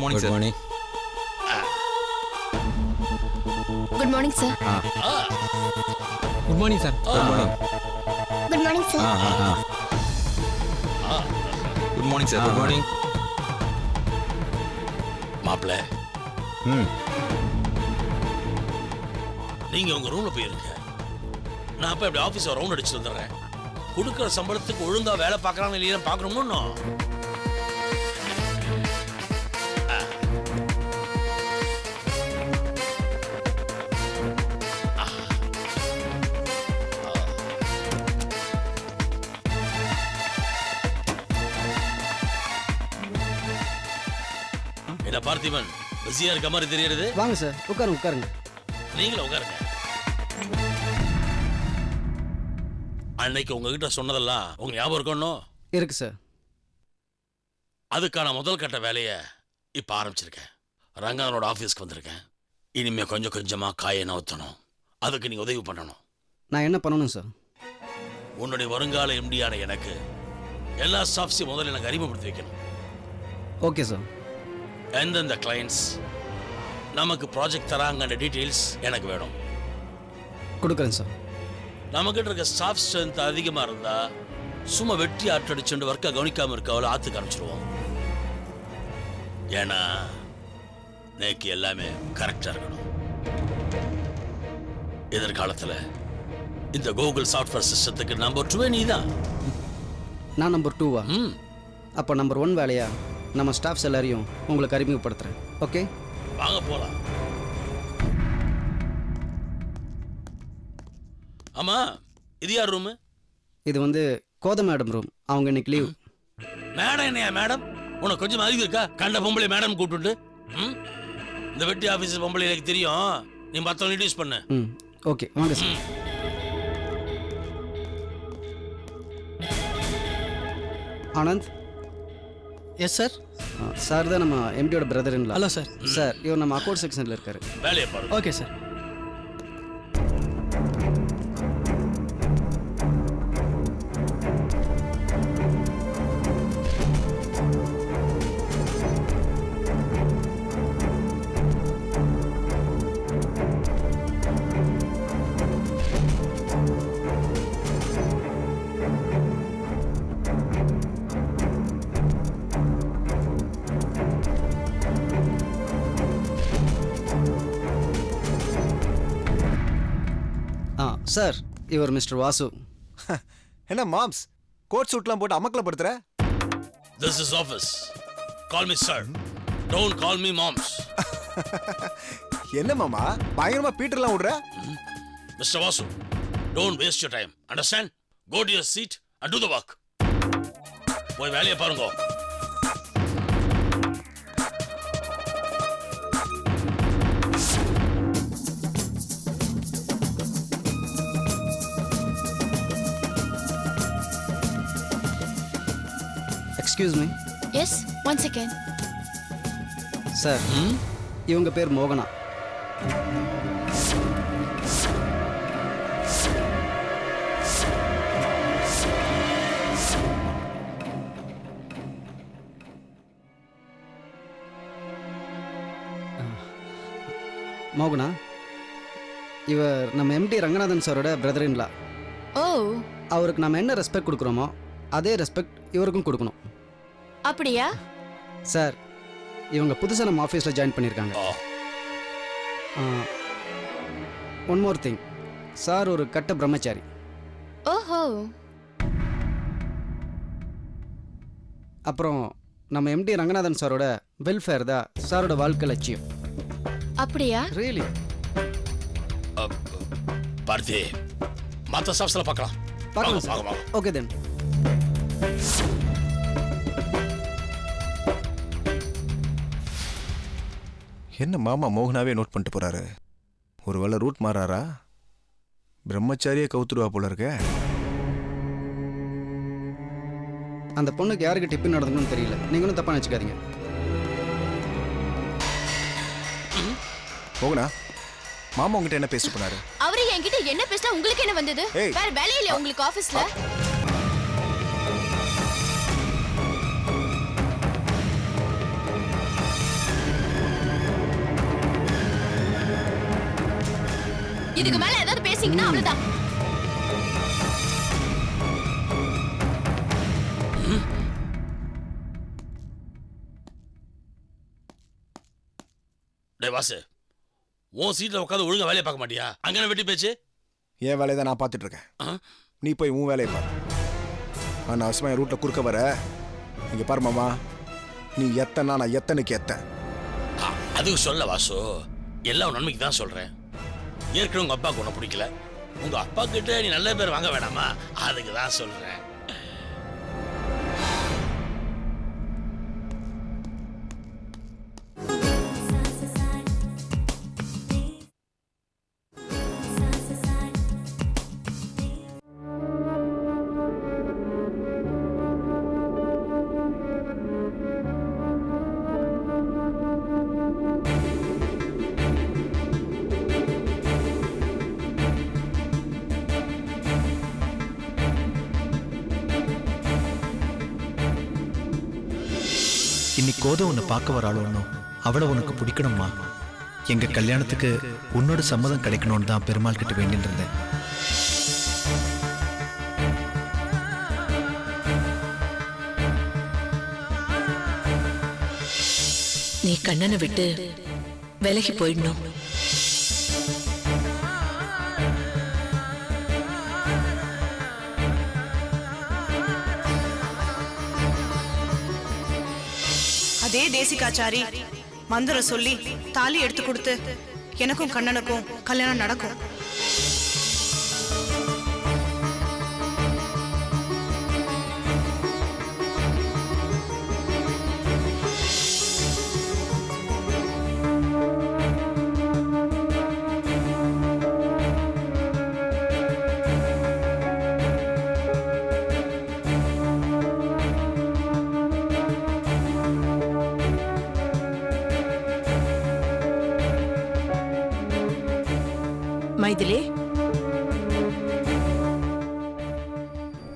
Good morning sir morning good morning sir good morning sir good morning good morning sir good morning sir good morning மாப்பிள்ள. ம் நீங்க உங்க ரூம்ல போயிருங்க. நான் அப்ப இப்படி ஆபீஸ் ரவுண்ட் அடிச்சு வந்துடுறேன். கொடுக்குற சம்பளத்துக்கு ஒழுங்கா வேலை பார்க்கறாங்க இல்லையா பார்க்கணும்னு என்ன பார்த்திபன் பிஸியா இருக்க மாதிரி தெரியறது? வாங்க சார் உட்காருங்க உட்காருங்க. நீங்களும் உட்காருங்க. அன்னைக்கு உங்ககிட்ட சொன்னதெல்லாம் உங்க ஞாபகம் இருக்கணும் இருக்கு சார். அதுக்கான முதல் கட்ட வேலையை இப்ப ஆரம்பிச்சிருக்கேன். ரங்கனோட ஆபீஸ்க்கு வந்திருக்கேன். இனிமே கொஞ்சம் கொஞ்சமா காயை நவுத்தணும் அதுக்கு நீங்க உதவி பண்ணணும். நான் என்ன பண்ணணும் சார்? உன்னுடைய வருங்கால எம்டியான எனக்கு எல்லா ஸ்டாஃப்ஸையும் முதல்ல எனக்கு அறிமுகப்படுத்தி வைக்கணும். Okay sir. எந்தெந்த கிளைண்ட்ஸ் நமக்கு ப்ராஜெக்ட் தராங்கன்ற டீட்டெயில்ஸ் எனக்கு வேணும். கொடுக்குறேன் சார் நம்மகிட்ட இருக்க ஸ்டாஃப் ஸ்ட்ரென்த் அதிகமா இருந்தா சும்மா வெட்டி ஆட்டடிச்சுட்டு ஒர்க்கை கவனிக்காம இருக்கவள ஆத்துக்கு அனுப்பிச்சிருவோம். ஏன்னா நேக்கு எல்லாமே கரெக்டா இருக்கணும். எதிர்காலத்துல இந்த கூகுள் சாஃப்ட்வேர் சிஸ்டத்துக்கு நம்பர் டூவே நீ தான் நான் நம்பர் டூவா ம். அப்போ நம்பர் ஒன் வேலையா? நம்ம ஸ்டாஃப்ஸ் எல்லாரையும் உங்களுக்கு அறிமுகப்படுத்துகிறேன் ஓகே வாங்க போலாம். ஆமா இது யார் ரூமு இது வந்து கோத மேடம் ரூம் அவங்க இன்னைக்கு லீவ் மேடம் என்னையா மேடம்? உனக்கு கொஞ்சம் அறிவு இருக்கா? கண்ட பொம்பளை மேடம் கூப்பிட்டு ம்? இந்த வெட்டி ஆபீஸ் பொம்பளை எனக்கு தெரியும். நீ மற்றவங்க இன்ட்யூஸ் பண்ணு. ம் ஓகே வாங்க sir Anand? Yes sir sir தான் நம்ம எம்டியோட பிரதர் ஹலோ சார். சார் இவர் நம்ம அக்கௌண்ட் செக்ஷனில் இருக்காரு. Okay sir. சார் இவர் மிஸ்டர் வாசு. என்ன மாம்ஸ்? கோட் சூட்லாம் போட்டு அமக்கலப்படுத்துற? This is office call me sir don't call me moms என்ன மாமா? பயங்கரமா பீட்டர்லாம் விடுற? Mister Vasu don't waste your time understand go to your seat and do the work போய் வேலையை பாருங்க. Excuse me yes one second sir இவங்க பேர் மோகனா. மோகனா இவர் நம்ம எம்டி ரங்கநாதன் சாரோட பிரதர் இன்லா ஓ அவருக்கு நம்ம என்ன ரெஸ்பெக்ட் கொடுக்குறோமோ அதே ரெஸ்பெக்ட் இவருக்கும் கொடுக்கணும். அப்படியா? சார் இவங்க புதுசாக நம்ம ஆஃபீஸில் ஜாயின் பண்ணியிருக்காங்க. ஒன் மோர் திங் சார் ஒரு கட்ட பிரம்மச்சாரி. ஓஹோ. அப்புறம் நம்ம எம்டி ரங்கநாதன் சாரோட வெல்ஃபேர் தான் சாரோட வாழ்க்கை லட்சியம். அப்படியா? ரியலி பார்த்தி மற்ற ஸ்டாஃப்ஸில் பார்க்கலாம். பார்க்கலாம். ஓகே தென் என்ன மாமா மோகனாவே நோட் பண்ணிட்டு போறாரு? ஒருவேளை ரூட் மாறாரா? பிரம்மச்சாரியே கவுத்துடுவா போல இருக்க. அந்த பொண்ணுக்கு யாருக்கு டிப்பு நடந்தணும்னு தெரியல. நீங்களும் தப்பா நினச்சிக்காதீங்க. மோகனா மாமா உங்ககிட்ட என்ன பேசிட்டு போனாரு? அவரு என்கிட்ட என்ன பேசினா உங்களுக்கு என்ன வந்தது? ஏய். வேற வேலை இல்லையா உங்களுக்கு ஆபீஸ்ல இதுக்கு மேல ஏதாவது பேசிங்கன்னா அவ்வளவுதான். டேய் வாசு உன் சீட்ல உட்காந்து ஒழுங்கா வேலையை பார்க்க மாட்டியா? அங்கே வெட்டி பேச்சு? என் வேலையை தான் நான் பார்த்துட்டு இருக்கேன். ஆ? நீ போய் உன் வேலையை பாரு. ஆனால் அவசியமாக என் ரூட்டில் குறுக்க வர. இங்கே பாரு மாமா நீ எத்தனா நான் எத்தனைக்கு எத்தன்? அதுக்கு சொல்ல வாசு எல்லாம் நன்மைக்கு தான் சொல்றேன். ஏற்கனவே உங்கள் அப்பாவுக்கு உன்னை பிடிக்கல. உங்கள் அப்பா கிட்ட நீ நல்ல பேர் வாங்க வேணாமா? அதுக்கு தான் சொல்கிறேன் இன்னைக்கு கோதை உன்னை பார்க்க வராளோன்னு அவளை உனக்கு பிடிக்கணுமா? எங்க கல்யாணத்துக்கு உன்னோட சம்மதம் கிடைக்கணும்னு தான் பெருமாள் கிட்ட வேண்டிட்டு இருந்தேன். நீ கண்ணனை விட்டு விலகி போயிடணும். தேசிகாச்சாரி மந்திரம் சொல்லி தாலி எடுத்து கொடுத்து எனக்கும் கண்ணனுக்கும் கல்யாணம் நடக்கும்.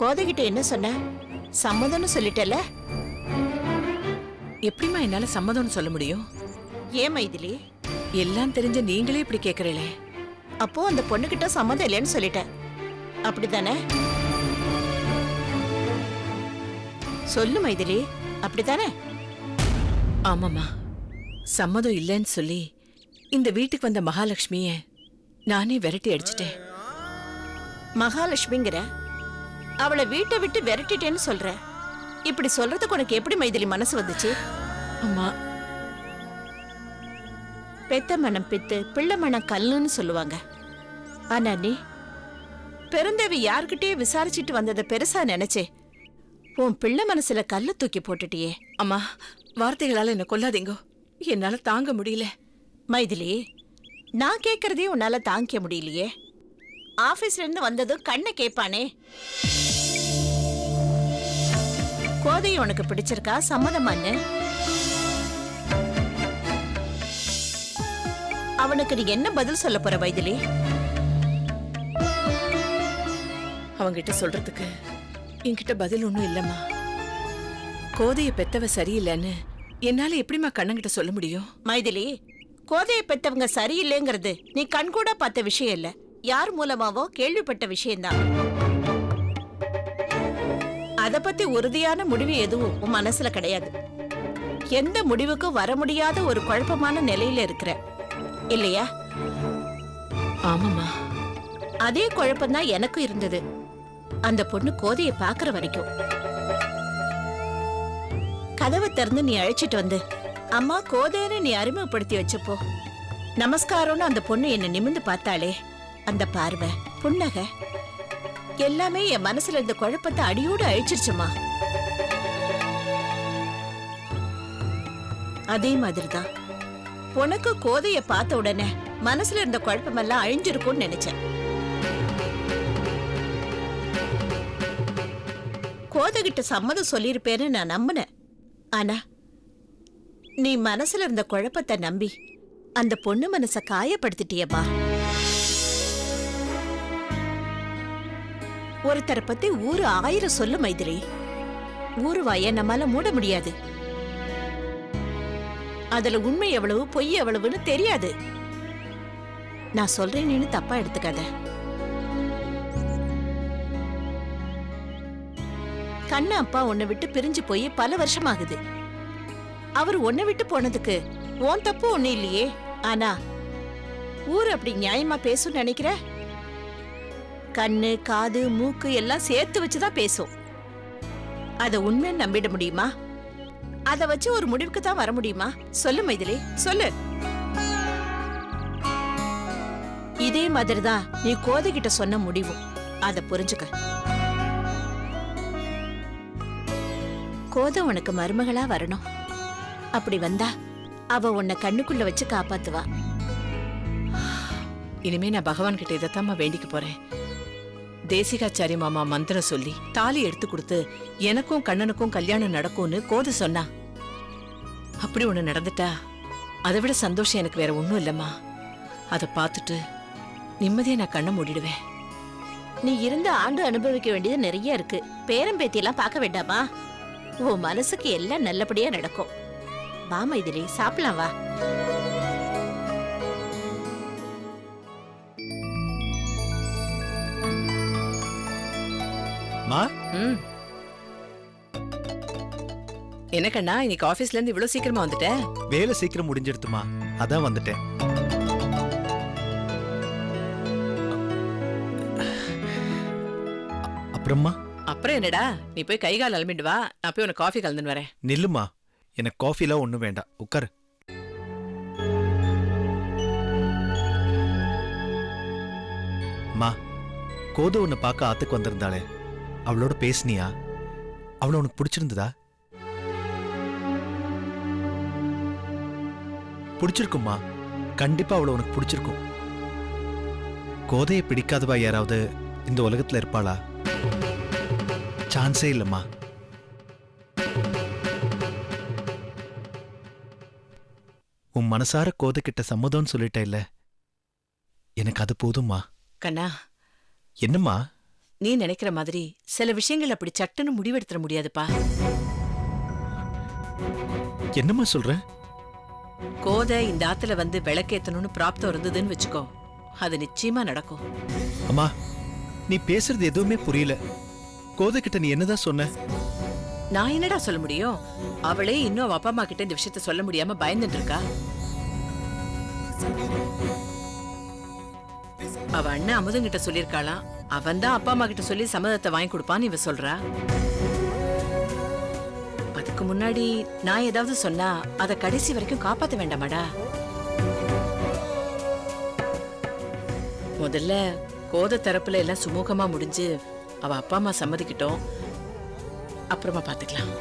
கோதைகிட்ட என்ன சொன்ன? சம்மதம்னு சொல்லிட்டல எப்படிம்மா என்னால சம்மதம்னு சொல்ல முடியும்? ஏன் மைதிலி? எல்லாம் தெரிஞ்ச நீங்களே இப்படி கேக்குறீங்களே? அப்போ அந்த பொண்ணுகிட்ட சம்மதம் இல்லைன்னு சொல்லிட்டேன். அப்படிதானே சொல்லு மைதிலி அப்படிதானே ஆமாம்மா. சம்மதம் இல்லைன்னு சொல்லி இந்த வீட்டுக்கு வந்த மகாலட்சுமிய நானே விரட்டி அடிச்சிட்டேன். மகாலட்சுமிங்கிற அவளை வீட்டை விட்டு விரட்டிட்டேன்னு சொல்ற இப்படி சொல்றதுக்கு உனக்கு எப்படி மைதிலி மனசு வந்துச்சு? அம்மா. பெத்த மனம் பித்து பிள்ளை மனம் கல்லுன்னு சொல்லுவாங்க. ஆனா நீ பெருந்தேவி யார்கிட்டயே விசாரிச்சிட்டு வந்ததை பெருசா நினைச்சே. உன் பிள்ளை மனசுல கல்ல தூக்கி போட்டுட்டியே. அம்மா வார்த்தைகளால என்ன கொல்லாதீங்கோ. என்னால தாங்க முடியல. மைதிலி நான் கேக்குறதே உன்னால தாங்கிக்க முடியலையே. ஆபீஸ்ல இருந்து வந்ததும் கண்ணை கேட்பானே கோதை உனக்கு பிடிச்சிருக்கா? சம்மதமான்னு அவனுக்கு நீ என்ன பதில் சொல்ல போற மைதிலி அவங்கிட்ட சொல்றதுக்கு என்கிட்ட பதில் ஒண்ணும் இல்லம்மா. கோதைய பெத்தவ சரியில்லைன்னு என்னால எப்படிம்மா கண்ணங்கிட்ட சொல்ல முடியும்? மைதிலி கோதையை பெத்தவங்க சரியில்லைங்கிறது நீ கண்கூட பார்த்த விஷயம் இல்ல. யார் மூலமாவோ கேள்விப்பட்ட விஷயம்தான் அத பத்தி உறுதியான முடிவு எதுவும் உன் மனசுல கிடையாது. எந்த முடிவுக்கும் வர முடியாத ஒரு குழப்பமான நிலையில இருக்கிற. இல்லையா? ஆமாம்மா. அதே குழப்பம்தான் எனக்கும் இருந்தது. அந்த பொண்ணு கோதையை பாக்குற வரைக்கும். கதவை திறந்து நீ அழைச்சிட்டு வந்து அம்மா கோதைன்னு நீ அறிமுகப்படுத்தி வச்சப்போ. நமஸ்காரம்னு அந்த பொண்ணு என்ன நிமிந்து பார்த்தாளே. அந்த பார்வை புன்னகை எல்லாமே என் மனசுல இருந்த குழப்பத்தை அடியோடு அழிச்சிருச்சுமா? அதே மாதிரிதான். உனக்கு கோதைய பார்த்த உடனே மனசுல இருந்த குழப்பமெல்லாம் அழிஞ்சிருக்கும்னு நினைச்சேன். கோதைகிட்ட சம்மதம் சொல்லியிருப்பேன்னு நான் நம்பினேன். ஆனா நீ மனசுல இருந்த குழப்பத்தை நம்பி அந்த பொண்ணு மனச காயப்படுத்திட்டியப்பா. ஒருத்தரை பத்தி ஊரு ஆயிரம் சொல்லு மைதிலி. ஊரு வாய நம்மால மூட முடியாது. அதுல உண்மை எவ்வளவு பொய் எவ்வளவுன்னு தெரியாது. நான் சொல்றேன்னு தப்பா எடுத்துக்காத. கண்ணு அப்பா உன்னை விட்டு பிரிஞ்சு போய் பல வருஷம் ஆகுது அவர் உன்னை விட்டு போனதுக்கு உன் தப்பு ஒண்ணு இல்லையே. ஆனா ஊர் அப்படி நியாயமா பேசும் நினைக்கிற? கண்ணு காது மூக்கு எல்லாம் சேர்த்து வச்சுதான் பேசும். அத உண்மை நம்பிட முடியுமா? அத வச்சு ஒரு முடிவுக்கு தான் வர முடியுமா? சொல்லு மைதிலி சொல்லு. இதே மாதிரிதான் நீ கோதைகிட்ட சொன்ன முடிவும். அத புரிஞ்சுக்க. கோதை உனக்கு மருமகளா வரணும். அப்படி வந்தா அவ உன்னை கண்ணுக்குள்ள வச்சு காப்பாத்துவா. இனிமே நான் பகவான் கிட்ட இதைத்தாம்மா வேண்டிக்க போறேன். தேசிகாச்சாரி மாமா மந்திரம் சொல்லி தாலி எடுத்து கொடுத்து எனக்கும் கண்ணனுக்கும் கல்யாணம் நடக்கும்னு கோதை சொன்னா. அப்படி ஒண்ணு நடந்துட்டா அதை விட சந்தோஷம் எனக்கு வேற ஒன்றும் இல்லம்மா. அதை பார்த்துட்டு நிம்மதியை நான் கண்ணை மூடிடுவேன். நீ இருந்த ஆண்டு அனுபவிக்க வேண்டியது நிறைய இருக்கு. பேரம் பேத்தியெல்லாம் பார்க்க வேண்டாமா? உன் மனசுக்கு எல்லாம் நல்லபடியா நடக்கும். வாமா இதிலே சாப்பிடலாம் வா. மா ம். என்ன கண்ணா இன்னைக்கு ஆபீஸ்ல இருந்து இவ்வளவு சீக்கிரமா வந்துட்ட வேலை சீக்கிரம் முடிஞ்சிடுத்துமா? அதான் வந்துட்டேன். அ- அப்புறமா அப்புறம் என்னடா? நீ போய் கை கால் அலம்பிட்டு வா. நான் போய் உனக்கு காஃபி கலந்துன்னு வரேன். நில்லுமா. எனக்கு காஃபிலாம் ஒன்றும் வேண்டாம். உட்காரு. மா கோதை உன்னை பார்க்க ஆத்துக்கு வந்திருந்தாளே. அவளோட பேசுனியா? அவளை உனக்கு பிடிச்சிருந்ததா? பிடிச்சிருக்கும்மா. கண்டிப்பா அவளை உனக்கு பிடிச்சிருக்கும். கோதையை பிடிக்காதவா யாராவது இந்த உலகத்துல இருப்பாளா? சான்ஸே இல்லைம்மா. உன் மனசார கோதைக்கிட்ட சம்மதம்னு சொல்லிட்ட இல்ல எனக்கு அது போதும்மா. கண்ணா. என்னம்மா? நீ நினைக்கிற மாதிரி சில விஷயங்கள் அப்படி சட்டுன்னு முடிவெடுத்துற முடியாதுப்பா. என்னம்மா சொல்ற? கோதை இந்த ஆத்துல வந்து விளக்கேத்தணும்னு பிராப்தம் இருந்ததுன்னு வச்சுக்கோ. அது நிச்சயமா நடக்கும். அம்மா நீ பேசுறது எதுவுமே புரியல. கோதைக்கிட்ட நீ என்னதான் சொன்ன? நான் என்னடா சொல்ல முடியும்? அவளே இன்னும் அவ அப்பா அம்மா கிட்ட இந்த விஷயத்த சொல்ல முடியாம பயந்துட்டு இருக்கா அவ அண்ணன் அமுதன் கிட்ட சொல்லிருக்காளாம் அவன் தான் அப்பா அம்மா கிட்ட சொல்லி சம்மதத்தை வாங்கி கொடுப்பான்னு இவ சொல்றா. அதுக்கு முன்னாடி நான் ஏதாவது சொன்னா அதை கடைசி வரைக்கும் காப்பாத்த வேண்டாமாடா. முதல்ல கோத தரப்புல எல்லாம் சுமூகமா முடிஞ்சு அவ அப்பா அம்மா சம்மதிக்கிட்டோம். அப்புறமா பாத்துக்கலாம்.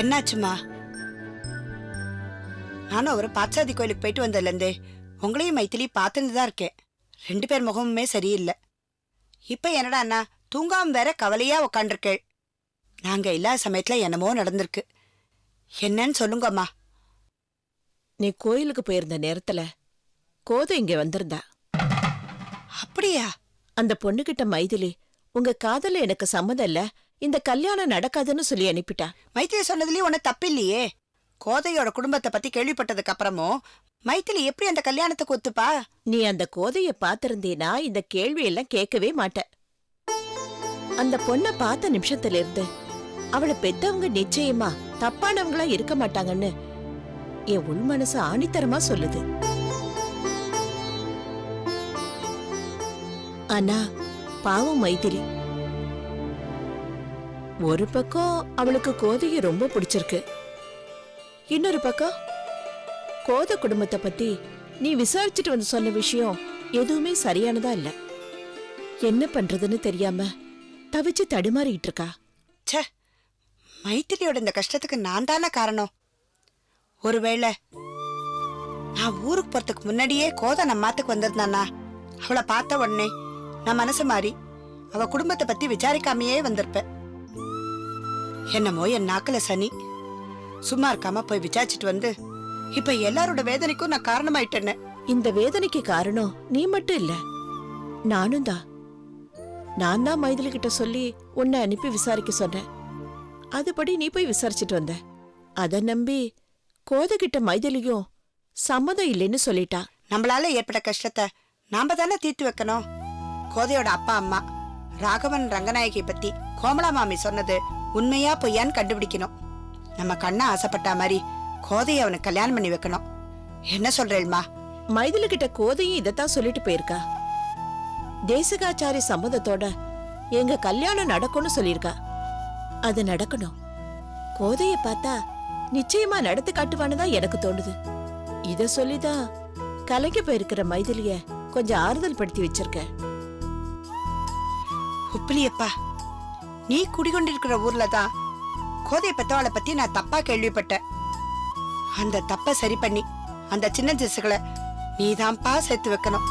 என்னாச்சுமா? நானும் ஒரு பாச்சாதி கோயிலுக்கு போயிட்டு வந்ததுலேருந்தே உங்களையும் மைத்திலி பார்த்துட்டு தான் இருக்கேன். ரெண்டு பேர் முகமுமே சரியில்லை. இப்போ என்னடா அண்ணா தூங்காம வேற கவலையா உக்காண்டிருக்கேள். நாங்க இல்லாத சமயத்துல என்னமோ நடந்திருக்கு. என்னன்னு சொல்லுங்கம்மா. நீ கோயிலுக்கு போயிருந்த நேரத்துல கோதை இங்க வந்திருந்தா? அப்படியா? அந்த பொண்ணுகிட்ட மைதிலி உங்க காதல எனக்கு சம்மதம் இல்ல. இந்த கல்யாணம் நடக்காதுன்னு சொல்லி அனுப்பிட்டா. மைத்திலி சொன்னதுலயும் ஒன்றும் தப்பில்லையே. கோதையோட குடும்பத்தை பத்தி கேள்விப்பட்டதுக்கு அப்புறமும் மைத்திலி எப்படி அந்த கல்யாணத்துக்கு ஒத்துப்பா? நீ அந்த கோதைய பாத்திருந்தீனா இந்த கேள்வி எல்லாம் கேட்கவே மாட்ட. அந்த பொண்ண பார்த்த நிமிஷத்துல இருந்து அவளை பெத்தவங்க நிச்சயமா தப்பானவங்களா இருக்க மாட்டாங்கன்னு என் உள் மனசு ஆணித்தரமா சொல்லுது. ஆனா பாவம் மைதிலி ஒரு பக்கம் அவளுக்கு கோதைய ரொம்ப பிடிச்சிருக்கு. இன்னொரு பக்கம் கோத குடும்பத்தை பத்தி நீ விசாரிச்சுட்டு வந்து சொன்ன விஷயம் எதுவுமே சரியானதா இல்ல. என்ன பண்றதுன்னு தெரியாம தவிச்சு தடுமாறிட்டு இருக்கா. ச்சே மைத்திரியோட இந்த கஷ்டத்துக்கு நான் தானே காரணம். ஒருவேளை நான் ஊருக்கு போறதுக்கு முன்னாடியே கோதை நம்ம மாத்துக்கு வந்திருந்தானா? அவளை பார்த்த உடனே நான் மனசு மாறி அவ குடும்பத்தை பத்தி விசாரிக்காமையே வந்திருப்பேன். என்னமோ என் நாக்குல சனி. சும்மா இருக்காம போய் விசாரிச்சுட்டு வந்து இப்ப எல்லாரோட வேதனைக்கும் நான் காரணமாயிட்டேன்னு. இந்த வேதனைக்கு காரணம் நீ மட்டும் இல்ல. நானும் தான். நான் தான் மைதிலி கிட்ட சொல்லி உன்னை அனுப்பி விசாரிக்க சொன்னேன். அதுபடி நீ போய் விசாரிச்சுட்டு வந்த. அத நம்பி கோத கிட்ட மைதிலியும் சம்மதம் இல்லைன்னு சொல்லிட்டா. நம்மளால ஏற்பட்ட கஷ்டத்தை நாம தானே தீர்த்து வைக்கணும். கோதையோட அப்பா அம்மா ராகவன் ரங்கநாயகி பத்தி கோமலா மாமி சொன்னது உண்மையா பொய்யான்னு கண்டுபிடிக்கணும். நம்ம கண்ணா ஆசைப்பட்ட மாதிரி கோதையை அவனுக்கு கல்யாணம் பண்ணி வைக்கணும். என்ன சொல்றேள்மா மைதிலி கிட்ட கோதையும் இதத்தான் சொல்லிட்டு போயிருக்கா. தேசிகாச்சாரி சம்மதத்தோட எங்க கல்யாணம் நடக்கும்னு சொல்லியிருக்கா. அது நடக்கணும். கோதைய பார்த்தா நிச்சயமா நடத்தி காட்டுவான்னு தான் எனக்கு தோணுது. இத சொல்லிதான் கலங்கி போயிருக்கிற மைதிலிய கொஞ்சம் ஆறுதல் படுத்தி வச்சிருக்க உப்பிலியப்பா நீ குடிகொண்டிருக்கிற ஊர்ல தான் கோதை பெத்தவாளை பத்தி நான் தப்பா கேள்விப்பட்டேன். அந்த தப்பை சரி பண்ணி அந்த சின்ன திசுகளை நீதான்ப்பா சேர்த்து வைக்கணும்.